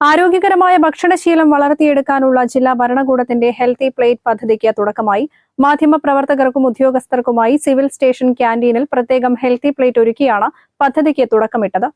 ആരോഗ്യകരമായ ഭക്ഷണശീലം വളർത്തിയെടുക്കാനുള്ള ജില്ലാ ഭരണകൂടത്തിന്റെ ഹെൽത്തി പ്ലേറ്റ് പദ്ധതിക്ക് തുടക്കമായി. മാധ്യമപ്രവർത്തകർക്കും ഉദ്യോഗസ്ഥർക്കുമായി സിവിൽ സ്റ്റേഷൻ ക്യാന്റീനിൽ പ്രത്യേകം ഹെൽത്തി പ്ലേറ്റ് ഒരുക്കിയാണ് പദ്ധതിക്ക് തുടക്കമിട്ടത്.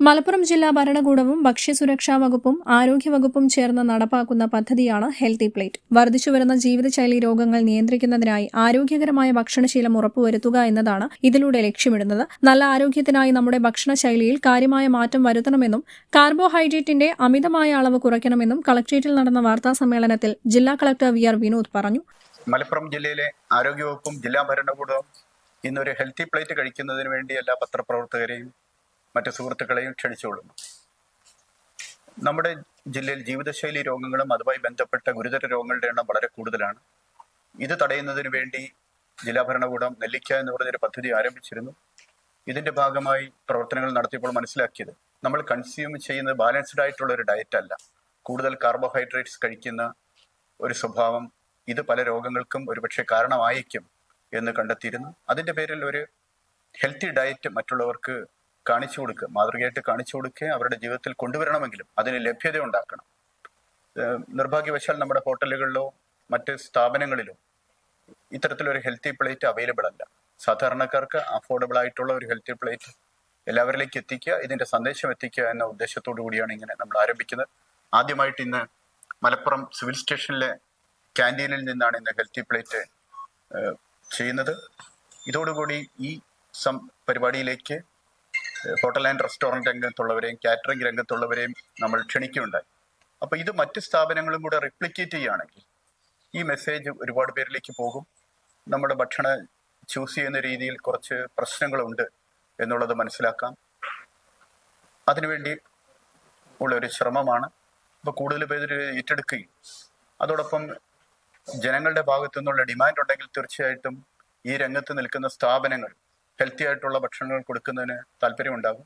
മലപ്പുറം ജില്ലാ ഭരണകൂടവും ഭക്ഷ്യസുരക്ഷാ വകുപ്പും ആരോഗ്യവകുപ്പും ചേർന്ന് നടപ്പാക്കുന്ന പദ്ധതിയാണ് ഹെൽത്തി പ്ലേറ്റ്. വർദ്ധിച്ചുവരുന്ന ജീവിതശൈലി രോഗങ്ങൾ നിയന്ത്രിക്കുന്നതിനായി ആരോഗ്യകരമായ ഭക്ഷണശീലം ഉറപ്പുവരുത്തുക എന്നതാണ് ഇതിലൂടെ ലക്ഷ്യമിടുന്നത്. നല്ല ആരോഗ്യത്തിനായി നമ്മുടെ ഭക്ഷണശൈലിയിൽ കാര്യമായ മാറ്റം വരുത്തണമെന്നും കാർബോഹൈഡ്രേറ്റിന്റെ അമിതമായ അളവ് കുറയ്ക്കണമെന്നും കളക്ട്രേറ്റിൽ നടന്ന വാർത്താ സമ്മേളനത്തിൽ ജില്ലാ കളക്ടർ വി. ആർ. വിനോദ് പറഞ്ഞു. മലപ്പുറം ജില്ലയിലെ ആരോഗ്യവകുപ്പും ജില്ലാ ഭരണകൂടവും ഇന്നൊരു ഹെൽത്തി പ്ലേറ്റ് കഴിക്കുന്നതിന് വേണ്ടി എല്ലാ പത്രപ്രവർത്തകരെയും മറ്റ് സുഹൃത്തുക്കളെയും ക്ഷണിച്ചുകൊള്ളുന്നു. നമ്മുടെ ജില്ലയിൽ ജീവിതശൈലി രോഗങ്ങളും അതുമായി ബന്ധപ്പെട്ട ഗുരുതര രോഗങ്ങളുടെ എണ്ണം വളരെ കൂടുതലാണ്. ഇത് തടയുന്നതിന് വേണ്ടി ജില്ലാ ഭരണകൂടം നെല്ലിക്ക എന്ന് പറഞ്ഞൊരു പദ്ധതി ആരംഭിച്ചിരുന്നു. ഇതിന്റെ ഭാഗമായി പ്രവർത്തനങ്ങൾ നടത്തിയപ്പോൾ മനസ്സിലാക്കിയത് നമ്മൾ കൺസ്യൂം ചെയ്യുന്നത് ബാലൻസ്ഡ് ആയിട്ടുള്ള ഒരു ഡയറ്റ് അല്ല. കൂടുതൽ കാർബോഹൈഡ്രേറ്റ്സ് കഴിക്കുന്ന ഒരു സ്വഭാവം ഇത് പല രോഗങ്ങൾക്കും ഒരുപക്ഷെ കാരണമായേക്കും എന്ന് കണ്ടെത്തിയിരുന്നു. അതിന്റെ പേരിൽ ഒരു ഹെൽത്തി ഡയറ്റ് മറ്റുള്ളവർക്ക് കാണിച്ചു കൊടുക്കുക മാതൃകയായിട്ട് കാണിച്ചു കൊടുക്കുക അവരുടെ ജീവിതത്തിൽ കൊണ്ടുവരണമെങ്കിലും അതിന് ലഭ്യത ഉണ്ടാക്കണം. നിർഭാഗ്യവശാൽ നമ്മുടെ ഹോട്ടലുകളിലോ മറ്റ് സ്ഥാപനങ്ങളിലോ ഇത്തരത്തിലൊരു ഹെൽത്തി പ്ലേറ്റ് അവൈലബിൾ അല്ല. സാധാരണക്കാർക്ക് അഫോർഡബിൾ ആയിട്ടുള്ള ഒരു ഹെൽത്തി പ്ലേറ്റ് എല്ലാവരിലേക്ക് എത്തിക്കുക ഇതിന്റെ സന്ദേശം എത്തിക്കുക എന്ന ഉദ്ദേശത്തോടു കൂടിയാണ് ഇങ്ങനെ നമ്മൾ ആരംഭിക്കുന്നത്. ആദ്യമായിട്ട് ഇന്ന് മലപ്പുറം സിവിൽ സ്റ്റേഷനിലെ ക്യാന്റീനിൽ നിന്നാണ് ഇന്ന് ഹെൽത്തി പ്ലേറ്റ് ചെയ്യുന്നത്. ഇതോടുകൂടി ഈ സം പരിപാടിയിലേക്ക് ഹോട്ടൽ ആൻഡ് റെസ്റ്റോറന്റ് രംഗത്തുള്ളവരെയും കാറ്ററിംഗ് രംഗത്തുള്ളവരെയും നമ്മൾ ക്ഷണിക്കുകയുണ്ടായി അപ്പോൾ ഇത് മറ്റ് സ്ഥാപനങ്ങളും കൂടെ റിപ്ലിക്കേറ്റ് ചെയ്യുകയാണെങ്കിൽ ഈ മെസ്സേജ് ഒരുപാട് പേരിലേക്ക് പോകും. നമ്മുടെ ഭക്ഷണം ചൂസ് ചെയ്യുന്ന രീതിയിൽ കുറച്ച് പ്രശ്നങ്ങളുണ്ട് എന്നുള്ളത് മനസ്സിലാക്കാം. അതിനുവേണ്ടി ഉള്ള ഒരു ശ്രമമാണ്. അപ്പോൾ കൂടുതൽ പേര് ഏറ്റെടുക്കുകയും. അതോടൊപ്പം ജനങ്ങളുടെ ഭാഗത്തു നിന്നുള്ള ഡിമാൻഡ് ഉണ്ടെങ്കിൽ തീർച്ചയായിട്ടും ഈ രംഗത്ത് നിൽക്കുന്ന സ്ഥാപനങ്ങൾ ഹെൽത്തി ആയിട്ടുള്ള ഭക്ഷണങ്ങൾ കൊടുക്കുന്നതിന് താല്പര്യമുണ്ടാകും.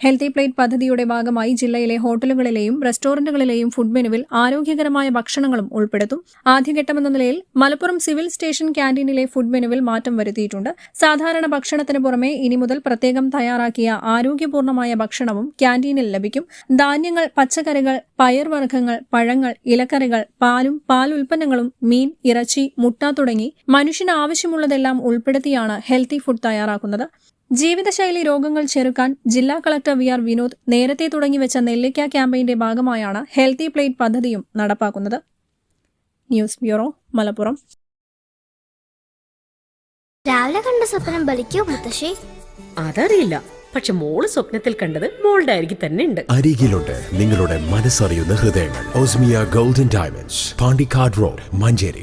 ഹെൽത്തി പ്ലേറ്റ് പദ്ധതിയുടെ ഭാഗമായി ജില്ലയിലെ ഹോട്ടലുകളിലെയും റെസ്റ്റോറന്റുകളിലെയും ഫുഡ് മെനുവിൽ ആരോഗ്യകരമായ ഭക്ഷണങ്ങളും ഉൾപ്പെടുത്തും. ആദ്യഘട്ടമെന്ന നിലയിൽ മലപ്പുറം സിവിൽ സ്റ്റേഷൻ ക്യാന്റീനിലെ ഫുഡ് മെനുവിൽ മാറ്റം വരുത്തിയിട്ടുണ്ട്. സാധാരണ ഭക്ഷണത്തിന് പുറമെ ഇനി മുതൽ പ്രത്യേകം തയ്യാറാക്കിയ ആരോഗ്യപൂർണമായ ഭക്ഷണവും ക്യാന്റീനിൽ ലഭിക്കും. ധാന്യങ്ങൾ പച്ചക്കറികൾ പയർവർഗങ്ങൾ പഴങ്ങൾ ഇലക്കറികൾ പാലും പാൽ ഉൽപ്പന്നങ്ങളും മീൻ ഇറച്ചി മുട്ട തുടങ്ങി മനുഷ്യന് ആവശ്യമുള്ളതെല്ലാം ഉൾപ്പെടുത്തിയാണ് ഹെൽത്തി ഫുഡ് തയ്യാറാക്കുന്നത്. ജീവിതശൈലി രോഗങ്ങൾ ചെറുക്കാൻ ജില്ലാ കളക്ടർ വി ആർ വിനോദ് നേരത്തെ തുടങ്ങിവെച്ച നെല്ലിക്ക ക്യാമ്പയിന്റെ ഭാഗമായാണ് ഹെൽത്തി പ്ലേറ്റ് പദ്ധതിയും നടപ്പാക്കുന്നത്. News bureau Malappuram. രാവിലെ കണ്ട സ്വപ്നം ബലിക്കോ മുത്തശ്ശി? അതറിയില്ല. പക്ഷെ മോൾ സ്വപ്നത്തിൽ കണ്ടത് മോളുടെ അരികിൽ തന്നെ ഉണ്ട്. അരികിലുണ്ട്. നിങ്ങളുടെ മനസ്സറിയുന്ന ഹൃദയങ്ങൾ. Osmiya golden diamonds Pandikkad road Manjeri.